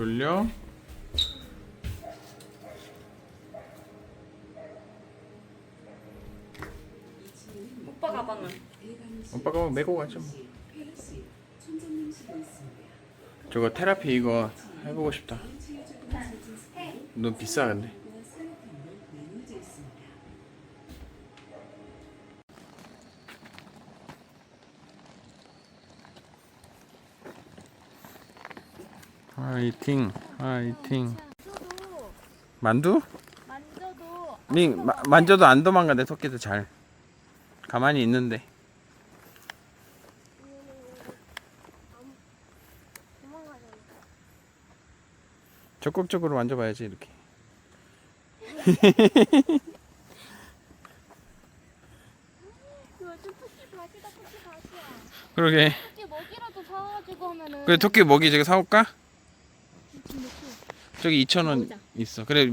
응? 졸려? 오빠 가방은? 오빠가 메고 가죠 뭐. 저거 테라피 이거 해보고 싶다 너무 비싸 근데 화이팅 화이팅 만두? 만져도 밍 마, 만져도 안 도망가 내 토끼도 잘 가만히 있는데. 적극적으로 만져봐야지 이렇게. 그러게 토끼 먹이라도 사가지고 하면은. 그래 토끼 먹이 저기 사올까? 저기 2,000원 있어 그래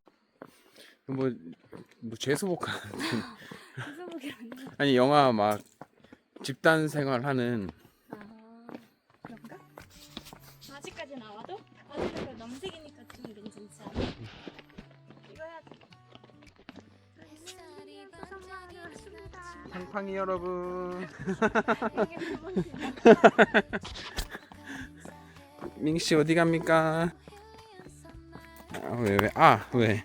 뭐, 뭐 죄수복 무서보기라니. 아니 영화 막 집단 생활하는 아 그런가? 바지까지 나와도 바지가 남색이니까 좀 괜찮지 않아? 이거 해야지. 선물하겠습니다. 팡팡이 여러분 이게 두 번째야. 밍씨 어디 갑니까? 아, 왜, 왜? 아, 왜?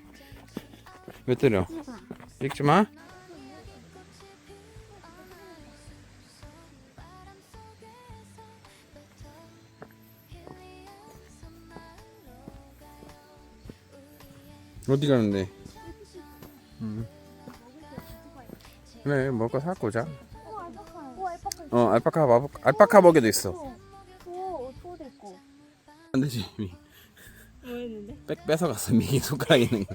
왜 때려? 읽지 마? 어디 가는데? 음. 그래, 먹을. 오 알파카. 어, 알파카, 알파카 먹이도 있어. 안 되지, 미. 뺏, 뺏어갔어, 미기 손가락 있는 거.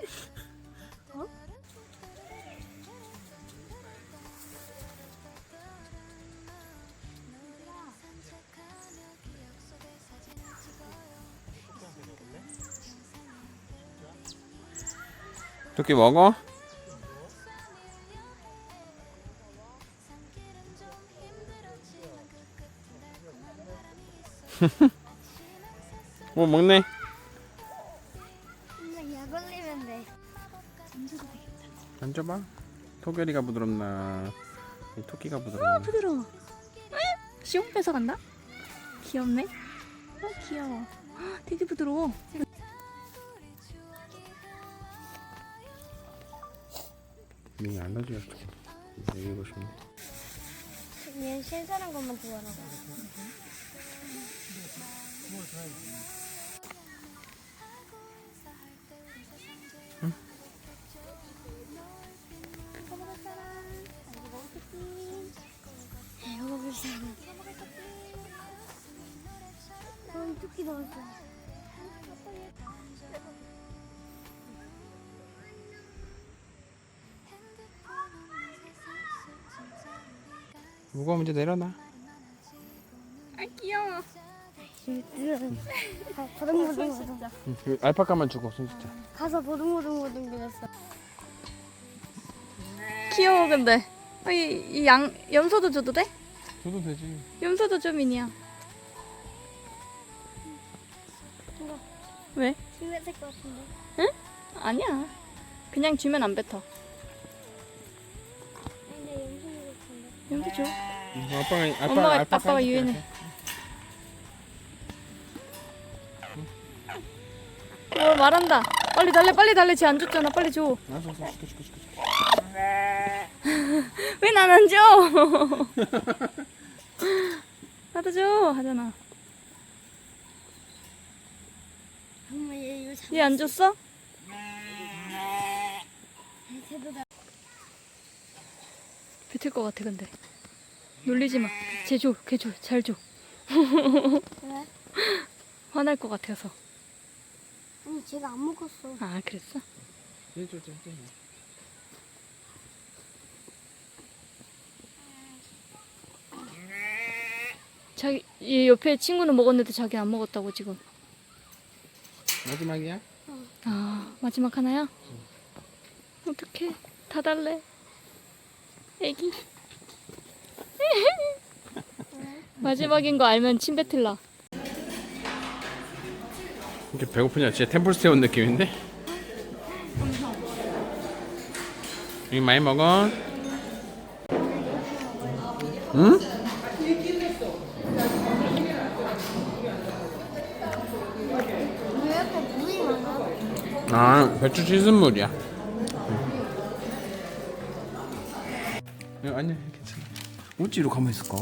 토끼 먹어? 뭐 먹네? 만져도 되겠다. 만져봐. 토결이가 부드럽나? 이 토끼가 부드럽나? 부드러워. 시험 뺏어 간다? 귀엽네. 어 귀여워. 헉, 되게 부드러워. 미 알러지가 좀 얘기해보고 싶네. 얘 신선한 것만 좋아하라고. 어, 이 토끼 넣었어. 무거우면 이제 내려놔. 아 귀여워. 아, 보등보등보등. 응, 그 알파카만 주고 손짓자. 가서 보등보등보등 그랬어. 귀여워 근데. 아, 이양 염소도 줘도 돼? 줘도 되지. 염소도 좀 미니야. 왜? 주면 될 것 같은데. 응? 아니야. 그냥 주면 안 뱉어. 근데 염소 같은데. 염소 줘. 응, 아빠가 아빠 엄마가 아빠가 해줄게, 유인해. 어 말한다. 빨리 달래 빨리 달래 쟤 안 줬잖아. 빨리 줘. 알았어, 알았어, 시켜, 시켜, 시켜. 왜난 안 줘? 나도 줘 하잖아. 얘안 줬어? 뱉을 것 같아 근데. 놀리지 마. 쟤 줘, 걔 줘, 잘 줘. 왜? 화날 것 같아서. 아니 제가 안 먹었어. 아 그랬어? 얘 줘, 줘, 줘. 자기 얘 옆에 친구는 먹었는데 자기 안 먹었다고 지금. 마지막이야? 아 마지막 하나야? 어떡해 다 달래 애기 마지막인 거 알면 침 뱉을라 이제 배고프냐? 진짜 템플스테이 온 느낌인데? 이 많이 먹어? 응? 아 배추 씻은 물이야. 야, 아니야 괜찮아. 어찌로 가만 있을까?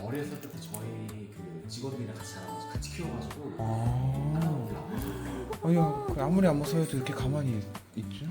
어렸을 때부터 저희 그 직원들이랑 같이 나와서 같이 키워가지고 아, 아야 그 아무리 안 무서워도 이렇게 가만히 있지?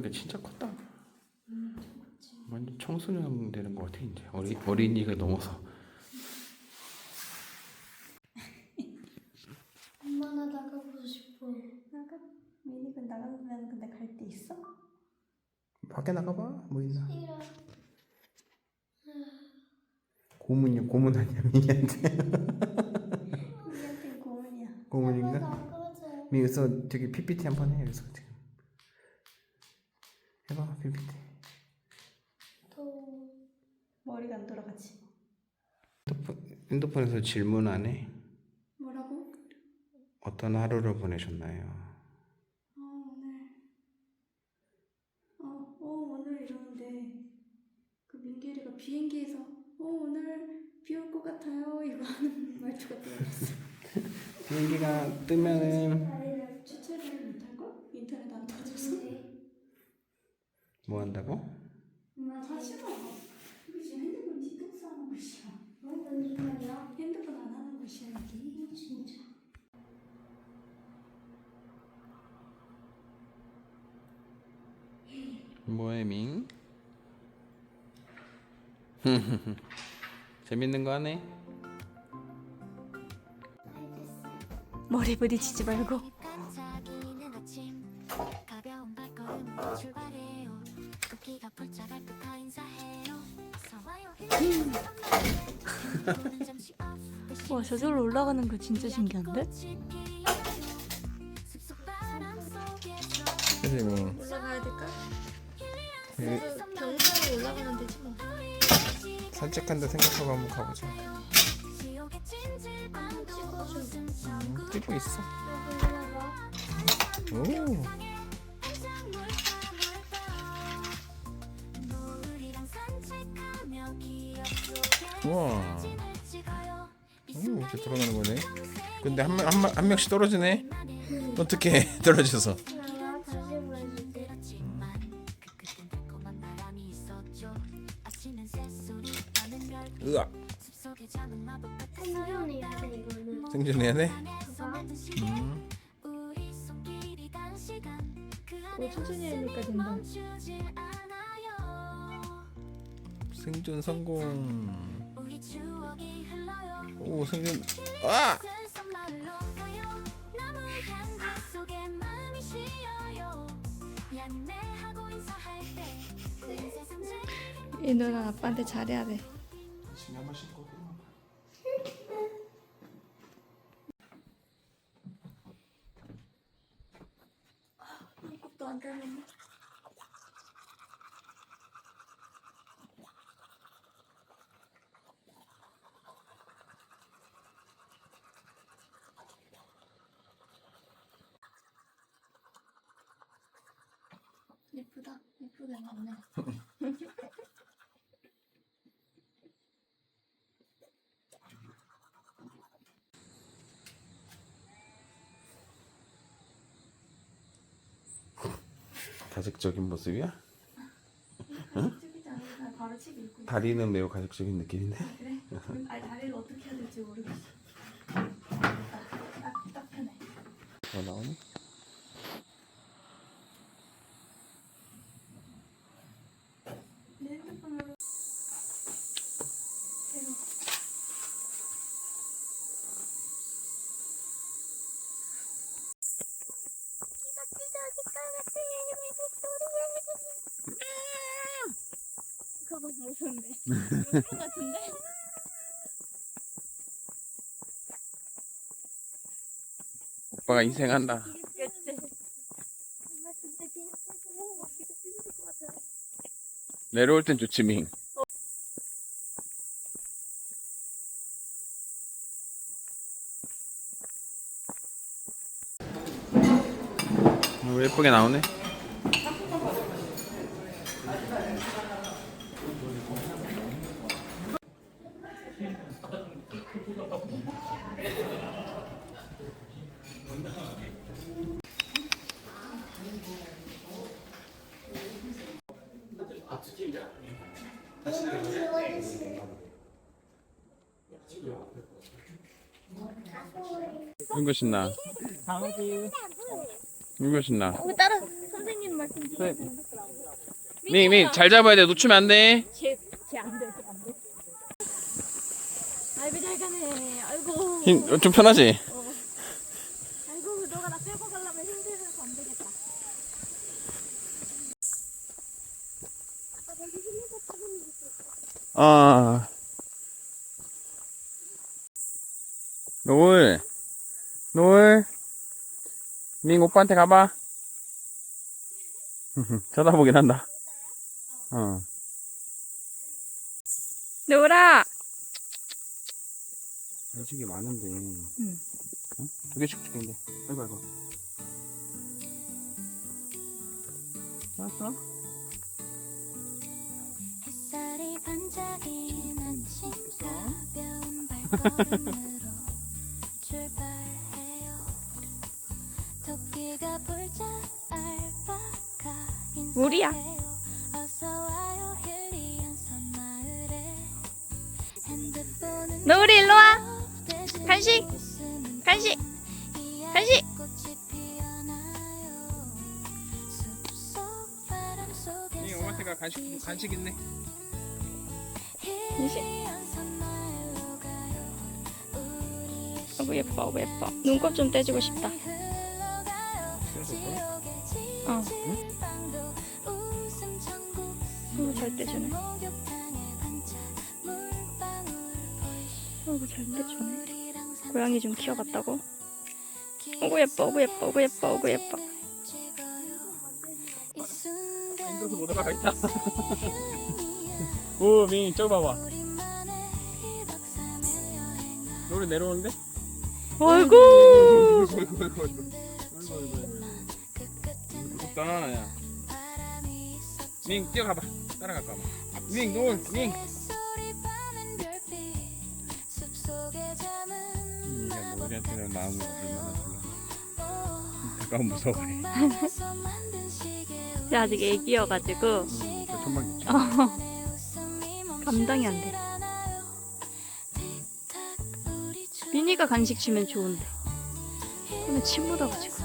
보니까 진짜 컸다. 완전 청소년 되는 것 같아 이제 어리 어린이가 넘어서. 엄마나 나가고 싶어. 나가 미니군 나가면 근데 갈 데 있어? 밖에 나가봐 뭐 있나? 싫어. 고문이야 고문 아니야 미니한테 고문이야. 고문인가? 나가자. 미 여기서 되게 PPT 한 번 해 여기서 지금 해봐 PPT. 더 머리가 안 돌아가지. 핸드폰, 핸드폰에서 질문 안 해? 뭐라고? 어떤 하루를 보내셨나요? 어 오늘 어, 어 오늘 이러는데 그 민규리가 비행기에서 어 오늘 비 올 것 같아요 이거 하는 말투가 들어갔어. 비행기가 뜨면은 주체를 못할 걸? 인터넷 안 터져서. 뭐 한다고? 엄마 사실은 이거 지금 핸드폰 디톡스 하는 것이야. 어, 무슨 말이야? 핸드폰 안 하는 것이야 여기. 진짜. 뭐해 밍? 재밌는 거 하네? 머리 부딪히지 말고. 반짝이는 아침 가벼운 발걸음으로 출발해요 걷기가 불짝할 듯하 인사해요 와 저절로 올라가는 거 진짜 신기한데? 속에서 선생님 올라가야 될까? 예, 경사로 올라가면 되지 뭐. 산책한다 생각하고 한번 가보자 웃음 음, 뛰고 있어 올라가. 오 우와 오 이렇게 돌아가는 거네. 근데 한, 명- 한, 명- 한 명씩 떨어지네? 어떻게 떨어져서? 나가 다시 보여줄 생존 성공 추억이 흘러요 오 생존 아! 이 누나 아빠한테 잘해야 돼. 한번 신고 아무것도 안 되는. 예쁘다 예쁘게 나오네 가식적인 모습이야? 찍지 않아. 바로 책 읽고. 다리는 매우 가식적인 느낌인데 그래? 아니 다리를 어떻게 해야 될지 모르겠어. 딱, 딱 편해. 뭐 나오니? 내 핸드폰으로 새로 하는데. 그런 거 같은데? 오빠가 인생한다. 내려올 땐 좋지 밍. 어, 예쁘게 나오네. 이거 신나. 이거 신나. 어, 따라 선생님 말씀 네. 밍, 밍, 잘 잡아야 돼. 놓치면 안 돼. 쟤쟤안 돼, 쟤안 돼. 아이고 잘 가네. 아이고. 힘, 좀 편하지? 아이고 너가 나 끌고 가려면 힘들어서 안 되겠다. 아. 노을. 노을. 밍 오빠한테 가봐. 쳐다보긴 한다. 어. 노라. 간식이 많은데. 응. 어? 두 개씩 줄게, 아이고, 아이고. 알았어? 햇살이 반짝이는 아침 가벼운 발걸음 물이야. 노을이 일로 와. 간식. 간식. 간식. 간식, 간식 있네. 아이고 예뻐, 아이고 예뻐. 눈곱 좀 떼주고 싶다. 어. 아이고 잘 떼주네. 아이고 잘 떼주네. 고양이 좀 키워봤다고? 어구 예뻐, 어구 예뻐, 어구 예뻐, 어구 예뻐. 힘들어서 못 올라가겠다. 오, 밍, 저기 봐봐. 노래 내려오는데? 아이고. 무 섭다, 야. 밍, 뛰어가봐. 따라갈까 봐. 밍, 노을, 밍. 이가 노을한테는 마음이 얼마나 달라. 잠깐 무서워해. 쟤 아직 애기여가지고 음, 저 천막 있지. 감당이 안 돼. 미니가 간식 주면 좋은데. 근데 침 묻어가지고.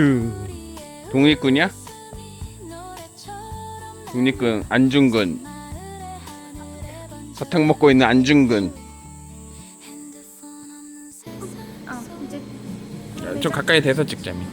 뚜. 동익군이야? 동익군 안중근. 사탕 먹고 있는 안중근. 아 이제 야, 좀 가까이 대서 찍자, 밍.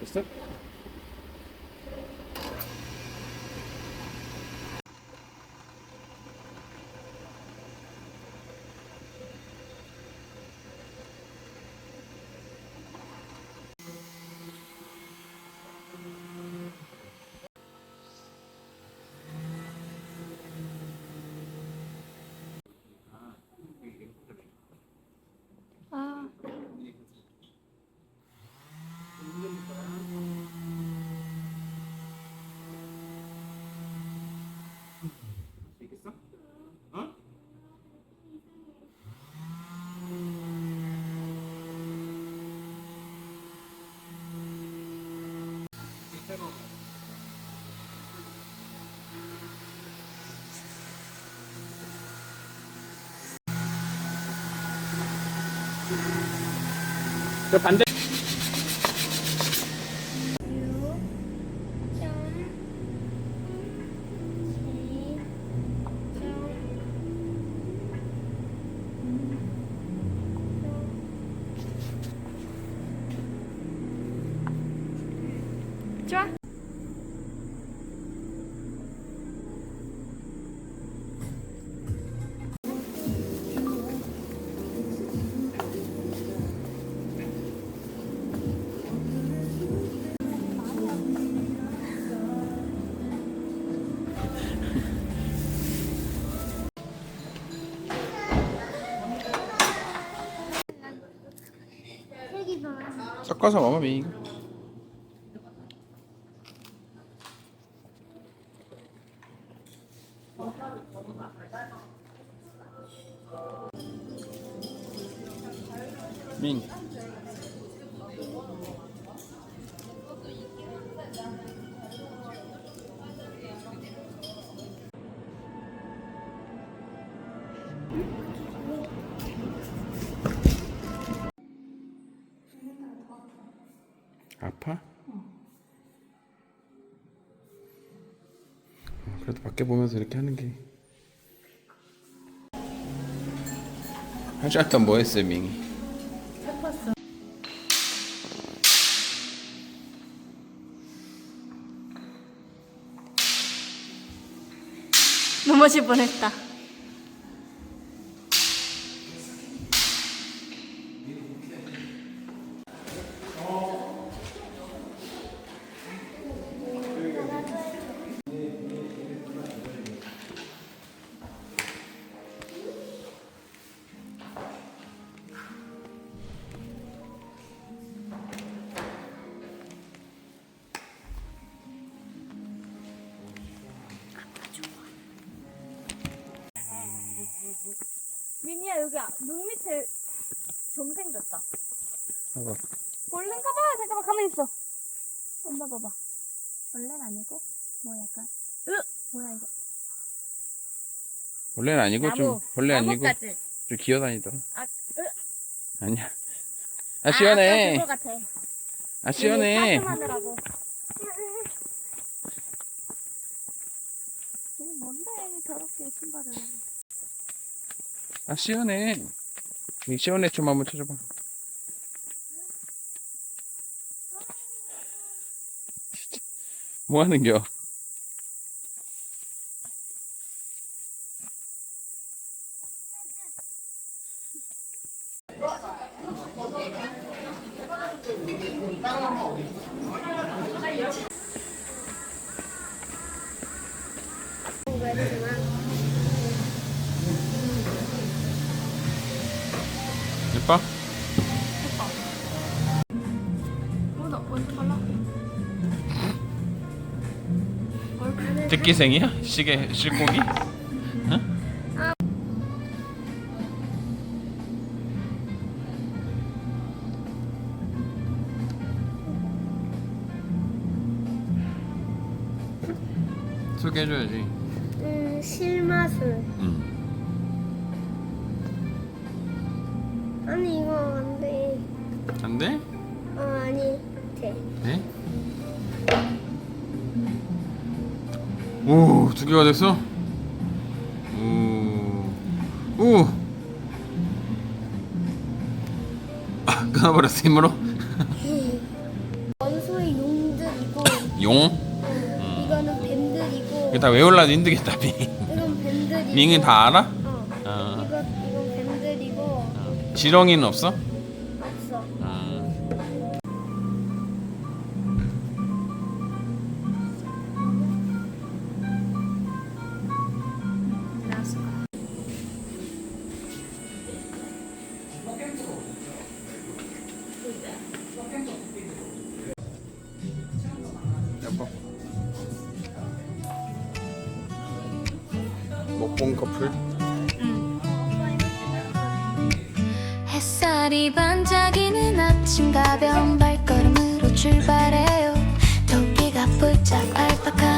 됐어? 저 반대 섞어서 먹으 보면서 이렇게 하는 게 한시간 동안 뭐 했어요, 밍이? 넘어질 뻔했다 민이야 여기 눈 밑에 점 생겼다 봐봐. 벌레인가 봐 잠깐만 가만히 있어 엄마 봐봐 벌레는 아니고 뭐 약간 으 뭐야 이거 원래는 아니고 좀 나무. 원래 아니고 나뭇가지. 좀 기어다니더라. 아, 으. 아니야. 아 시원해. 아, 아까 그거 같아 아 시원해. 뭔데 더럽게 신발을 아 시원해. 이 시원해 좀 한번 쳐줘봐. 진짜. 뭐 하는겨? 예뻐? 어나 먼저 발라 특기생이야? 시계 실고기? 안 돼? 어 아니 돼. 네? 오, 두 개가 됐어? 오, 오. 아, 끊어버렸어 힘으로. 원소의 용들이고 용? 이거는 뱀들이고 이거 다 외울라도 힘들겠다, 밍. 이건 뱀들이고 밍은 다 알아? 어. 어. 이거 이건 뱀들이고 지렁이는 없어? 없어. 먹봉 커플? 햇살이 반짝이는 아침 가벼운 발걸음으로 출발해요 토끼가 폴짝 알파카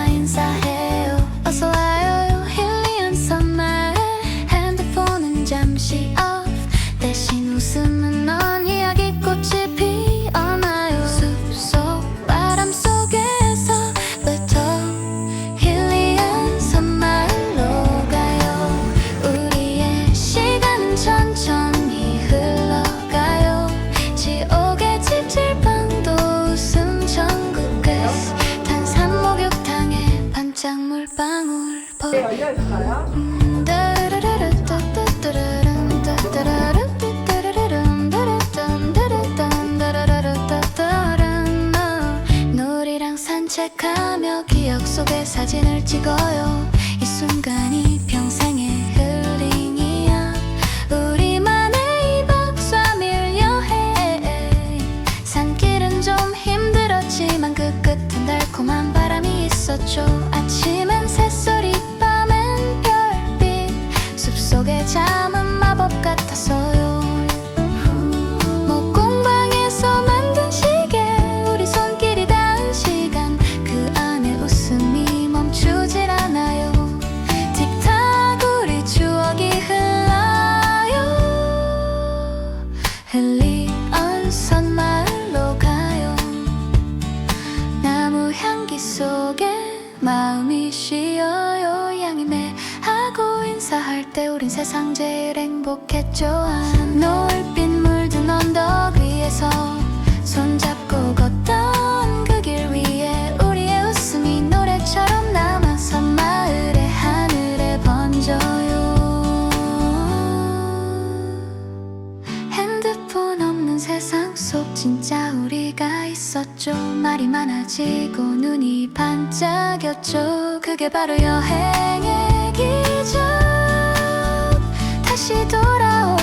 놀이랑 산책하며 기억 속에 사진을 찍어요 이 순간이 평생의 힐링이야 우리만의 2박 3일 여행 산길은 좀 힘들었지만 그 끝엔 달콤한 바람이 있었죠 반짝였죠. 그게 바로 여행의 기적. 다시 돌아올